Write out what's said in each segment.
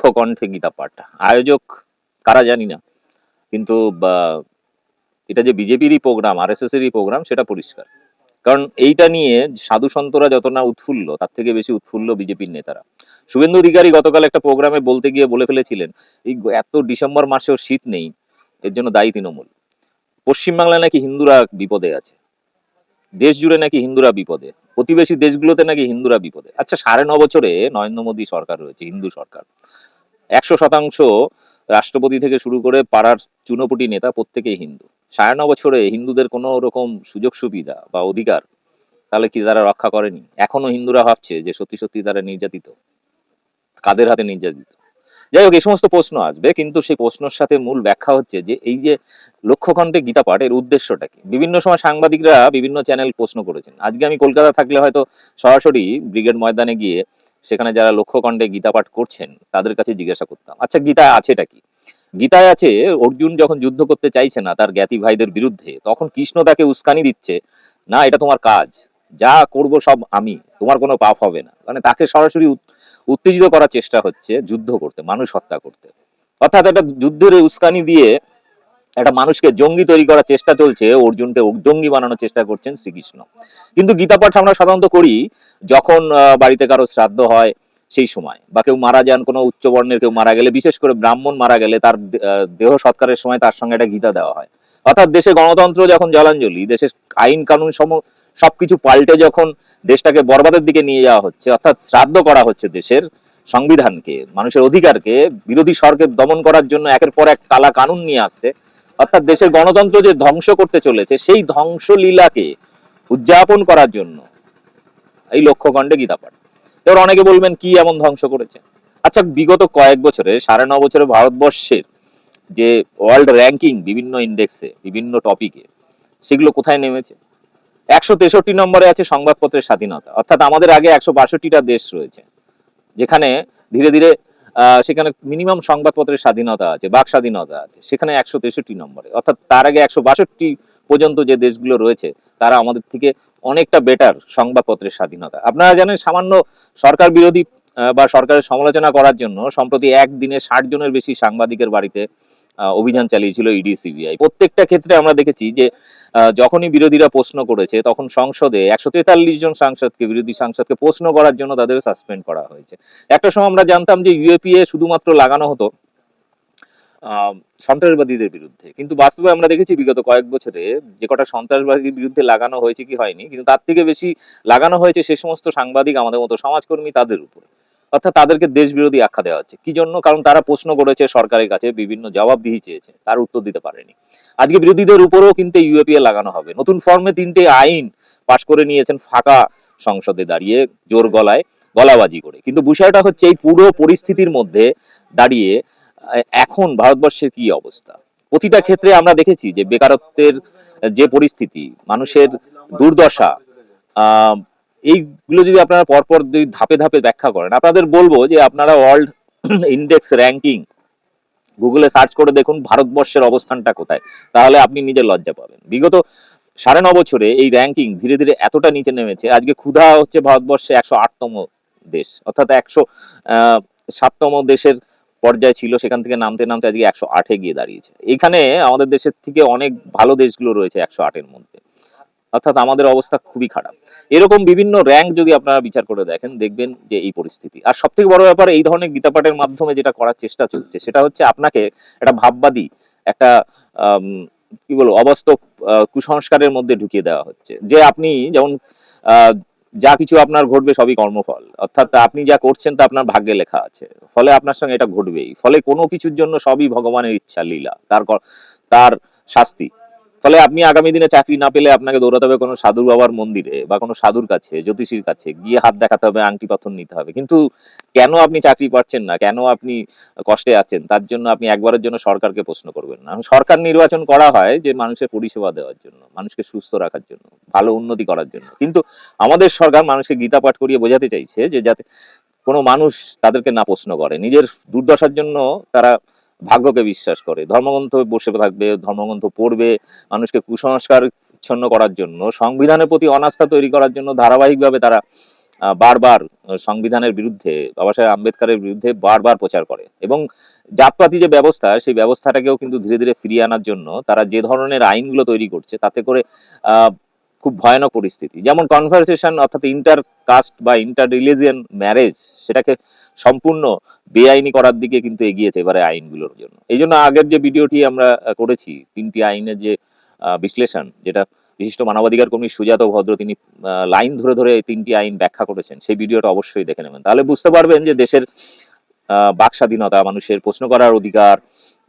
লক্ষ্য কণ্ঠে গীতা পাঠ আয়োজক কারা জানি না। কিন্তু এটা যে বিজেপিরই প্রোগ্রাম আর এস এরই প্রোগ্রাম সেটা পরিষ্কার। কারণ এইটা নিয়ে সাধু সন্তরা যত না উৎফুল্ল, তার থেকে বেশি উৎফুল্ল বিজেপির নেতারা। শুভেন্দু অধিকারী গতকাল একটা প্রোগ্রামে বলতে গিয়ে বলে ফেলেছিলেন, এই এত ডিসেম্বর মাসেও শীত নেই, এর জন্য দায়ী তৃণমূল। পশ্চিমবাংলায় নাকি হিন্দুরা বিপদে আছে। দেশ জুড়ে নাকি হিন্দুরা বিপদে। প্রতিবেশী দেশগুলোতে নাকি হিন্দুরা বিপদে। আচ্ছা সাড়ে ন বছরে নরেন্দ্র মোদী সরকার রয়েছে, হিন্দু সরকার। একশো শতাংশ রাষ্ট্রপতি থেকে শুরু করে পাড়ার চুনোপুটি নেতা, প্রত্যেকেই হিন্দু। সাড়ে ন বছরে হিন্দুদের কোনো রকম সুযোগ সুবিধা বা অধিকার তাহলে কি তারা রক্ষা করেনি? এখনও হিন্দুরা ভাবছে যে সত্যি সত্যি তারা নির্যাতিত, কাদের হাতে নির্যাতিত? যাই হোক এই সমস্ত প্রশ্ন আসবে, কিন্তু সেই প্রশ্নের সাথে মূল ব্যাখ্যা হচ্ছে যে এই যে লক্ষ্যখণ্ডে গীতা পাঠ এর উদ্দেশ্যটা কি? বিভিন্ন সময় সাংবাদিকরা বিভিন্ন চ্যানেল প্রশ্ন করেছেন। আজকে আমি কলকাতা থাকলে হয়তো সরাসরি ব্রিগেড ময়দানে গিয়ে সেখানে যারা লক্ষ্যখণ্ডে গীতা পাঠ করছেন, তাদের কাছে জিজ্ঞাসা করতাম আচ্ছা গীতায় আছেটা কি? গীতায় আছে, অর্জুন যখন যুদ্ধ করতে চাইছে না তার জ্ঞাতি ভাইদের বিরুদ্ধে, তখন কৃষ্ণ তাকে উস্কানি দিচ্ছে, না, এটা তোমার কাজ, যা করব সব আমি, তোমার কোনো পাপ হবে না। মানে তাকে সরাসরি উত্তেজিত করার চেষ্টা হচ্ছে, যুদ্ধ করতে, মানুষ হত্যা করতে। অর্থাৎ একটা যুদ্ধের উস্কানি দিয়ে একটা মানুষকে জঙ্গি তৈরি করার চেষ্টা চলছে, অর্জুনকে জঙ্গি বানানোর চেষ্টা করছেন শ্রীকৃষ্ণ। কিন্তু গীতা পাঠ আমরা সাধারণত করি যখন বাড়িতে কারও শ্রাদ্ধ হয় সেই সময়, বা কেউ মারা যান, কোনো উচ্চ বর্ণের কেউ মারা গেলে, বিশেষ করে ব্রাহ্মণ মারা গেলে তার দেহ সৎকারের সময় তার সঙ্গে একটা গীতা দেওয়া হয়। অর্থাৎ দেশে গণতন্ত্র যখন জলাঞ্জলি দেশের আইন কানুন সম সবকিছু পাল্টে যখন দেশটাকে বরবাদের দিকে নিয়ে যাওয়া হচ্ছে, অর্থাৎ শ্রাদ্ধ করা হচ্ছে দেশের সংবিধানকে, মানুষের অধিকারকে, বিরোধী সরকার দমন করার জন্য একের পর এক কালা কানুন নিয়ে আসছে অর্থাৎ দেশের গণতন্ত্র যে ধ্বংস করতে চলেছে, সেই ধ্বংসলীলাকে উদযাপন করার জন্য এই লক্ষ্যখণ্ডে গীতা পাঠ এবার অনেকে বলবেন, কি এমন ধ্বংস করেছে? আচ্ছা বিগত কয়েক বছরে, সাড়ে ন বছরে ভারতবর্ষের যে ওয়ার্ল্ড র্যাঙ্কিং বিভিন্ন ইন্ডেক্সে, বিভিন্ন টপিকে, সেগুলো কোথায় নেমেছে? একশো তেষট্টি নম্বরে আছে সংবাদপত্রের স্বাধীনতা। অর্থাৎ আমাদের আগে একশো বাষট্টিটা দেশ রয়েছে, যেখানে ধীরে ধীরে সেখানে মিনিমাম সংবাদপত্রের স্বাধীনতা আছে, বাক স্বাধীনতা আছে, সেখানে একশো তেষট্টি নম্বরে। অর্থাৎ তার আগে একশো বাষট্টি পর্যন্ত যে দেশগুলো রয়েছে, তারা আমাদের থেকে অনেকটা বেটার সংবাদপত্রের স্বাধীনতা। আপনারা জানেন, সামান্য সরকার বিরোধী বা সরকারের সমালোচনা করার জন্য, সম্প্রতি একদিনে ষাট জনের বেশি সাংবাদিকের বাড়িতে অভিযান চালিয়েছিল ইডি সিবিআই প্রত্যেকটা ক্ষেত্রে আমরা দেখেছি যে যখনই বিরোধীরা প্রশ্ন করেছে, তখন সংসদে একশো তেতাল্লিশ জন সাংসদকে, বিরোধী সাংসদকে প্রশ্ন করার জন্য তাদের সাসপেন্ড করা হয়েছে। একটা সময় আমরা জানতাম যে ইউএপিএ শুধুমাত্র লাগানো হতো সন্ত্রাসবাদীদের বিরুদ্ধে। কিন্তু বাস্তবে আমরা দেখেছি বিগত কয়েক বছরে যে কটা সন্ত্রাসবাদীর বিরুদ্ধে লাগানো হয়েছে কি হয়নি, কিন্তু তার থেকে বেশি লাগানো হয়েছে সে সমস্ত সাংবাদিক, আমাদের মতো সমাজকর্মী তাদের উপরে। অর্থাৎ তাদেরকে দেশ বিরোধী আখ্যা দেওয়া হচ্ছে। কি জন্য? কারণ তারা প্রশ্ন করেছে সরকারের কাছে, বিভিন্ন জবাব জবাবদিহি চেয়েছে, তার উত্তর দিতে পারেনি। আজকে বিরোধীদের উপরেও কিন্তু ইউএপিএ লাগানো হবে। নতুন ফর্মে তিনটে আইন পাশ করে নিয়েছেন ফাঁকা সংসদে দাঁড়িয়ে, জোর গলায় গলাবাজি করে। কিন্তু বিষয়টা হচ্ছে এই পুরো পরিস্থিতির মধ্যে দাঁড়িয়ে এখন ভারতবর্ষের কি অবস্থা? প্রতিটা ক্ষেত্রে আমরা দেখেছি যে বেকারত্বের যে পরিস্থিতি, মানুষের দুর্দশা এইগুলো যদি আপনারা পরপর দুই ধাপে ধাপে ব্যাখ্যা করেন, আপনাদের বলব যে আপনারা ওয়ার্ল্ড ইন্ডেক্স র্যাঙ্কিং গুগলে সার্চ করে দেখুন ভারতবর্ষের অবস্থানটা কোথায়, তাহলে আপনি নিজে লজ্জা পাবেন। বিগত সাড়ে ন বছরে এই র্যাঙ্কিং ধীরে ধীরে এতটা নিচে নেমেছে, আজকে ক্ষুধা হচ্ছে ভারতবর্ষে একশো আটতম দেশ, অর্থাৎ একশো সাততম দেশের পর্যায়ে ছিল, সেখান থেকে নামতে নামতে আজকে একশো আটে গিয়ে দাঁড়িয়েছে। এখানে আমাদের দেশের থেকে অনেক ভালো দেশগুলো রয়েছে একশো আটের মধ্যে। অর্থাৎ আমাদের অবস্থা খুবই খারাপ। এরকম বিভিন্ন র্যাঙ্ক যদি আপনারা বিচার করে দেখেন, দেখবেন যে এই পরিস্থিতি। আর সব থেকে বড় ব্যাপার, এই ধরনের গীতাপাঠের মাধ্যমে যেটা করার চেষ্টা চলছে, সেটা হচ্ছে আপনাকে একটা ভাববাদী, একটা কি বলব, অবাস্তব কুসংস্কারের মধ্যে ঢুকিয়ে দেওয়া হচ্ছে। যে আপনি যেমন যা কিছু আপনার ঘটবে সবই কর্মফল। অর্থাৎ আপনি যা করছেন তা আপনার ভাগ্যে লেখা আছে। ফলে আপনার সঙ্গে এটা ঘটবেই। ফলে কোনো কিছুর জন্য সবই ভগবানের ইচ্ছা, লীলা। তার তার শাস্তি। ফলে আপনি আগামী দিনে চাকরি না পেলে আপনাকে দৌড়াতে হবে কোনো সাধুর বাবার মন্দিরে বা কোনো সাধুর কাছে, জ্যোতিষীর কাছে। গিয়ে হাত দেখাতে হবে, আংটি পাথর নিতে হবে। কিন্তু কেন আপনি চাকরি পাচ্ছেন না? কেন আপনি কষ্টে আছেন? তার জন্য আপনি একবারের জন্য সরকারকে প্রশ্ন করবেন না। সরকার নির্বাচন করা হয় যে মানুষের পরিষেবা দেওয়ার জন্য, মানুষকে সুস্থ রাখার জন্য, ভালো উন্নতি করার জন্য। কিন্তু আমাদের সরকার মানুষকে গীতা পাঠ করিয়ে বোঝাতে চাইছে যে যাতে কোনো মানুষ তাদেরকে না প্রশ্ন করে। নিজের দুর্দশার জন্য তারা ভাগ্যকে বিশ্বাস করে। ধর্মগ্রন্থ বসে থাকবে, ধর্মগ্রন্থ পড়বে মানুষকে কুসংস্কার ছন্ন করার জন্য। সংবিধানের প্রতি অনাস্থা তৈরি করার জন্য ধারাবাহিকভাবে তারা বারবার সংবিধানের বিরুদ্ধে, বাবা সাহেব আম্বেদকরের বিরুদ্ধে বারবার প্রচার করে। এবং জাতপাতি যে ব্যবস্থা, সেই ব্যবস্থাটাকেও কিন্তু ধীরে ধীরে ফিরিয়ে আনার জন্য তারা যে ধরনের আইনগুলো তৈরি করছে, তাতে করে খুব ভয়ানক পরিস্থিতি। যেমন কনভারসেশন অর্থাৎ ইন্টার কাস্ট বা ইন্টার রিলিজিয়ান ম্যারেজ সেটাকে সম্পূর্ণ বেআইনি করার দিকে কিন্তু এগিয়েছে এবারে আইনগুলোর জন্য। এই জন্য আগের যে ভিডিওটি আমরা করেছি, তিনটি আইনের যে বিশ্লেষণ, যেটা বিশিষ্ট মানবাধিকার কর্মী সুজাত ভদ্র তিনি লাইন ধরে ধরে এই তিনটি আইন ব্যাখ্যা করেছেন, সেই ভিডিওটা অবশ্যই দেখে নেবেন। তাহলে বুঝতে পারবেন যে দেশের বাক স্বাধীনতা, মানুষের প্রশ্ন করার অধিকার,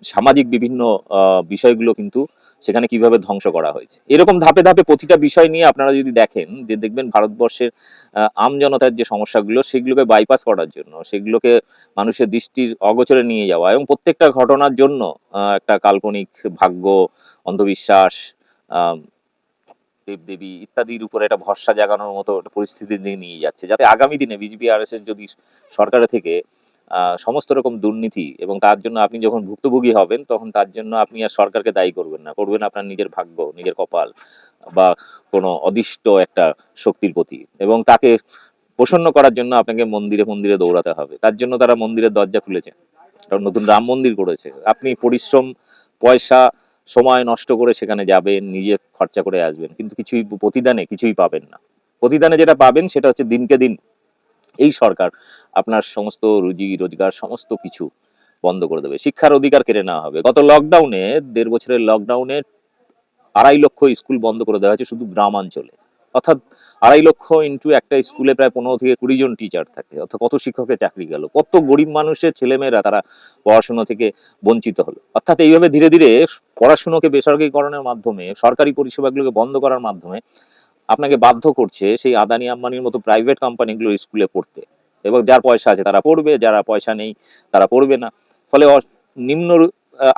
সামাজিক বিভিন্ন বিষয়গুলো কিন্তু সেখানে কীভাবে ধ্বংস করা হয়েছে। এরকম ধাপে ধাপে প্রতিটা বিষয় নিয়ে আপনারা যদি দেখেন, যে দেখবেন ভারতবর্ষের আমজনতার যে সমস্যাগুলো, সেগুলোকে বাইপাস করার জন্য, সেগুলোকে মানুষের দৃষ্টির অগোচরে নিয়ে যাওয়া এবং প্রত্যেকটা ঘটনার জন্য একটা কাল্পনিক ভাগ্য, অন্ধবিশ্বাস দেবদেবী ইত্যাদির উপরে একটা ভরসা জাগানোর মতো পরিস্থিতি নিয়ে যাচ্ছে। যাতে আগামী দিনে বিজেপি আর যদি সরকারের থেকে সমস্ত রকম দুর্নীতি এবং তার জন্য আপনি যখন ভুক্তভোগী হবেন, তখন তার জন্য আপনি আর সরকারকে দায়ী করবেন না। করবেন আপনার নিজের ভাগ্য, নিজের কপাল বা কোনো অদিষ্ট একটা শক্তির প্রতি এবং তাকে প্রসন্ন করার জন্য আপনাকে মন্দিরে মন্দিরে দৌড়াতে হবে। তার জন্য তারা মন্দিরের দরজা খুলেছে। কারণ নতুন রাম মন্দির করেছে। আপনি পরিশ্রম, পয়সা, সময় নষ্ট করে সেখানে যাবেন, নিজে খরচা করে আসবেন। কিন্তু কিছুই প্রতিদানে কিছুই পাবেন না। প্রতিদানে যেটা পাবেন সেটা হচ্ছে দিনকে দিন এই সরকার আপনার সমস্ত রুজি রোজগার, সমস্ত কিছু বন্ধ করে দেবে। শিক্ষার অধিকার কেড়ে নেওয়া হবে। গত লকডাউনে দেড় বছরের লকডাউনে আড়াই লক্ষ স্কুল বন্ধ করে দেওয়া হয়েছে শুধু গ্রামাঞ্চলে। অর্থাৎ আড়াই লক্ষ ইন্টু একটা স্কুলে প্রায় পনেরো থেকে কুড়ি জন টিচার থাকে। অর্থাৎ কত শিক্ষকের চাকরি গেল? কত গরিব মানুষের ছেলেমেয়েরা তারা পড়াশুনো থেকে বঞ্চিত হলো? অর্থাৎ এইভাবে ধীরে ধীরে পড়াশুনোকে বেসরকারীকরণের মাধ্যমে, সরকারি পরিষেবাগুলোকে বন্ধ করার মাধ্যমে আপনাকে বাধ্য করছে সেই আদানি আম্বানির মতো প্রাইভেট কোম্পানিগুলো স্কুলে পড়তে। এবং যার পয়সা আছে তারা পড়বে, যারা পয়সা নেই তারা পড়বে না। ফলে নিম্ন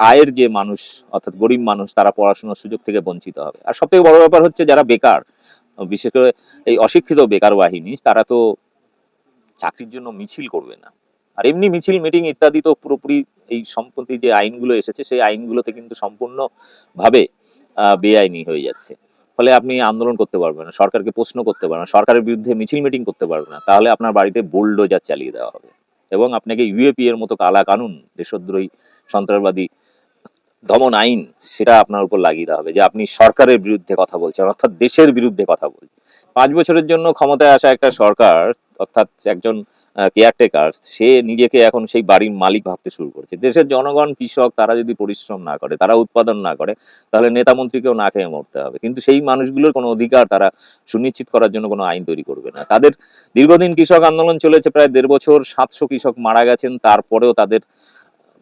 আয়ের যে মানুষ, অর্থাৎ গরিব মানুষ, তারা পড়াশোনার সুযোগ থেকে বঞ্চিত হবে। আর সব বড় ব্যাপার হচ্ছে যারা বেকার, বিশেষ করে এই অশিক্ষিত বেকার বাহিনী, তারা তো চাকরির জন্য মিছিল করবে না। আর এমনি মিছিল মিটিং ইত্যাদি তো পুরোপুরি এই সম্প্রতি যে আইনগুলো এসেছে, সেই আইনগুলোতে কিন্তু সম্পূর্ণভাবে বেআইনি হয়ে যাচ্ছে। ফলে আপনি আন্দোলন করতে পারবেন না, সরকারকে প্রশ্ন করতে পারবেন না, সরকারের বিরুদ্ধে মিছিল মিটিং করতে পারবেন না, তাহলে আপনার বাড়িতে বোল্ডোজার চালিয়ে দেওয়া হবে। এবং আপনাকে ইউএপি এর মতো কালা কানুন, দেশদ্রোহী, সন্ত্রাসবাদী দমন আইন, সেটা আপনার উপর লাগিয়ে দেওয়া হবে, যে আপনি সরকারের বিরুদ্ধে কথা বলছেন, অর্থাৎ দেশের বিরুদ্ধে কথা বলছেন। পাঁচ বছরের জন্য ক্ষমতায় আসা একটা সরকার, অর্থাৎ একজন কেয়ারটেকার সে নিজেকে এখন সেই বাড়ির মালিক ভাবতে শুরু করেছে। দেশের জনগণ, কৃষক, তারা যদি পরিশ্রম না করে, তারা উৎপাদন না করে, তাহলে নেতা মন্ত্রীকেও না খেয়ে মরতে হবে। কিন্তু সেই মানুষগুলোর কোনো অধিকার তারা সুনিশ্চিত করার জন্য কোনো আইন তৈরি করবে না। তাদের দীর্ঘদিন কৃষক আন্দোলন চলেছে, প্রায় দেড় বছর সাতশো কৃষক মারা গেছেন, তারপরেও তাদের,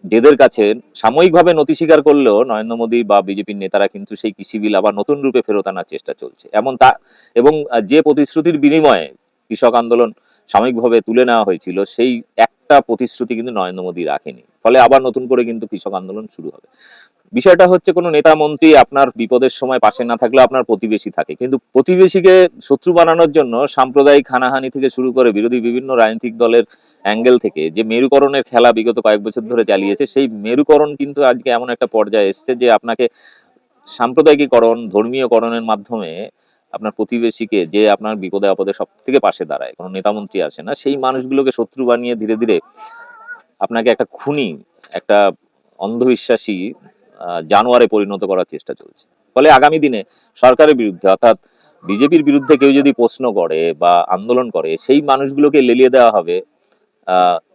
যেদের কাছে সাময়িকভাবে নথি স্বীকার করলেও নরেন্দ্র মোদী বা বিজেপির নেতারা কিন্তু সেই কৃষি বিল আবার নতুন রূপে ফেরত আনার চেষ্টা চলছে। এমন তা, এবং যে প্রতিশ্রুতির বিনিময়ে কৃষক আন্দোলন সাময়িকভাবে তুলে নেওয়া হয়েছিল, সেই একটা প্রতিশ্রুতি কিন্তু নরেন্দ্র মোদী রাখেনি। ফলে আবার নতুন করে কিন্তু কৃষক আন্দোলন শুরু হবে। বিষয়টা হচ্ছে কোনো নেতা মন্ত্রী আপনার বিপদের সময় পাশে না থাকলে আপনার প্রতিবেশী থাকে। কিন্তু প্রতিবেশীকে শত্রু বানানোর জন্য সাম্প্রদায়িক হানাহানি থেকে শুরু করে বিরোধী বিভিন্ন রাজনৈতিক দলের অ্যাঙ্গেল থেকে যে মেরুকরণের খেলা বিগত কয়েক বছর ধরে চালিয়েছে, সেই মেরুকরণ কিন্তু আজকে এমন একটা পর্যায়ে এসছে যে আপনাকে সাম্প্রদায়িকীকরণ, ধর্মীয়করণের মাধ্যমে আপনার প্রতিবেশীকে যে আপনার বিপদে আপদে সব থেকে পাশে দাঁড়ায়, কোনো নেতামন্ত্রী আসে না, সেই মানুষগুলোকে শত্রু বানিয়ে ধীরে ধীরে আপনাকে একটা খুনি, একটা অন্ধবিশ্বাসী জানোয়ারে পরিণত করার চেষ্টা চলছে। ফলে আগামী দিনে সরকারের বিরুদ্ধে, অর্থাৎ বিজেপির বিরুদ্ধে কেউ যদি প্রশ্ন করে বা আন্দোলন করে, সেই মানুষগুলোকে লেলিয়ে দেওয়া হবে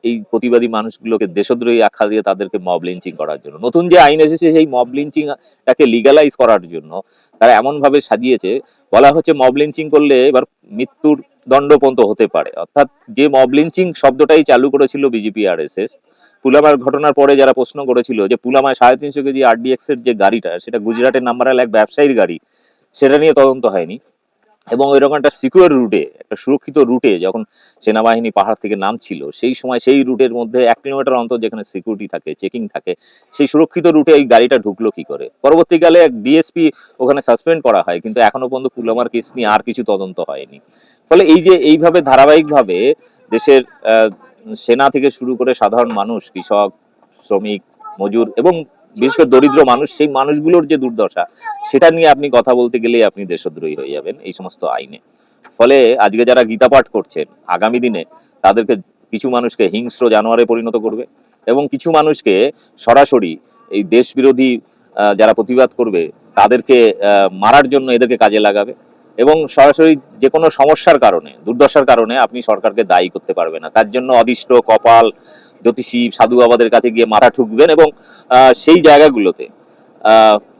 এই প্রতিবাদী মানুষগুলোকে দেশদ্রোহী আখ্যা দিয়ে তাদেরকে মব লিঞ্চিং করার জন্য। নতুন যে আইন এসেছে, সেই মব লিঞ্চিং টাকে লিগালাইজ করার জন্য তারা এমন ভাবে সাজিয়েছে, বলা হচ্ছে মব লিঞ্চিং করলে এবার মৃত্যুর দণ্ড পর্যন্ত হতে পারে। অর্থাৎ যে মব লিঞ্চিং শব্দটাই চালু করেছিল বিজেপি আর এস এস পুলামার ঘটনার পরে যারা প্রশ্ন করেছিল যে পুলামায় সাড়ে তিনশো কেজি আরডিএক্স এর যে গাড়িটা, সেটা গুজরাটের নাম্বারের এক ব্যবসায়ীর গাড়ি, সেটা নিয়ে তদন্ত হয়নি। এবং এরকম একটা সিকিউর রুটে একটা সুরক্ষিত রুটে যখন সেনাবাহিনী পাহাড় থেকে নামছিল, সেই সময় সেই রুটের মধ্যে এক কিলোমিটার অন্তর যেখানে সিকিউরিটি থাকে চেকিং থাকে, সেই সুরক্ষিত রুটে এই গাড়িটা ঢুকলো কি করে? পরবর্তীকালে এক ডিএসপি ওখানে সাসপেন্ড করা হয়, কিন্তু এখনও পর্যন্ত পুলওয়ামার কেস নিয়ে আর কিছু তদন্ত হয়নি। ফলে এই যে এইভাবে ধারাবাহিকভাবে দেশের সেনা থেকে শুরু করে সাধারণ মানুষ, কৃষক, শ্রমিক, মজুর এবং বিশেষ করে দরিদ্র মানুষ, সেই মানুষগুলোর যে দুর্দশা, সেটা নিয়ে আপনি কথা বলতে গেলেই আপনি দেশদ্রোহী হয়ে যাবেন এই সমস্ত আইনে। ফলে আজকে যারা গীতা পাঠ করছেন, আগামী দিনে তাদেরকে কিছু মানুষকে হিংস্র জানোয়ারে পরিণত করবে এবং কিছু মানুষকে সরাসরি এই দেশ বিরোধী যারা প্রতিবাদ করবে, তাদেরকে মারার জন্য এদেরকে কাজে লাগাবে এবং সরাসরি যে কোনো সমস্যার কারণে, দুর্দশার কারণে আপনি সরকারকে দায়ী করতে পারবে না। তার জন্য অদিষ্ট কপাল জ্যোতিষী সাধু বাবাদের কাছে গিয়ে মাথা ঠুকবেন এবং সেই জায়গাগুলোতে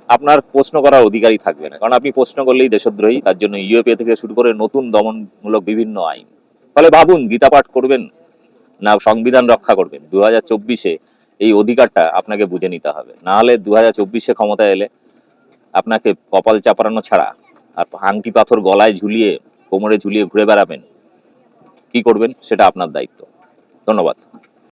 আপনার প্রশ্ন করার অধিকারই থাকবে না কারণ আপনি প্রশ্ন করলেই দেশদ্রোহী, তার জন্য ইউএপিএ থেকে শুরু করে নতুন দমনমূলক বিভিন্ন আইন। ফলে ভাবুন, গীতা পাঠ করবেন না, সংবিধান রক্ষা করবেন? দু হাজার চব্বিশে এই অধিকারটা আপনাকে বুঝে নিতে হবে। না হলে দু হাজার চব্বিশে ক্ষমতা এলে আপনাকে কপাল চাপড়ানো ছাড়া আর আংটি পাথর গলায় ঝুলিয়ে, কোমরে ঝুলিয়ে ঘুরে বেড়াবেন। কি করবেন? সেটা আপনার দায়িত্ব। ধন্যবাদ।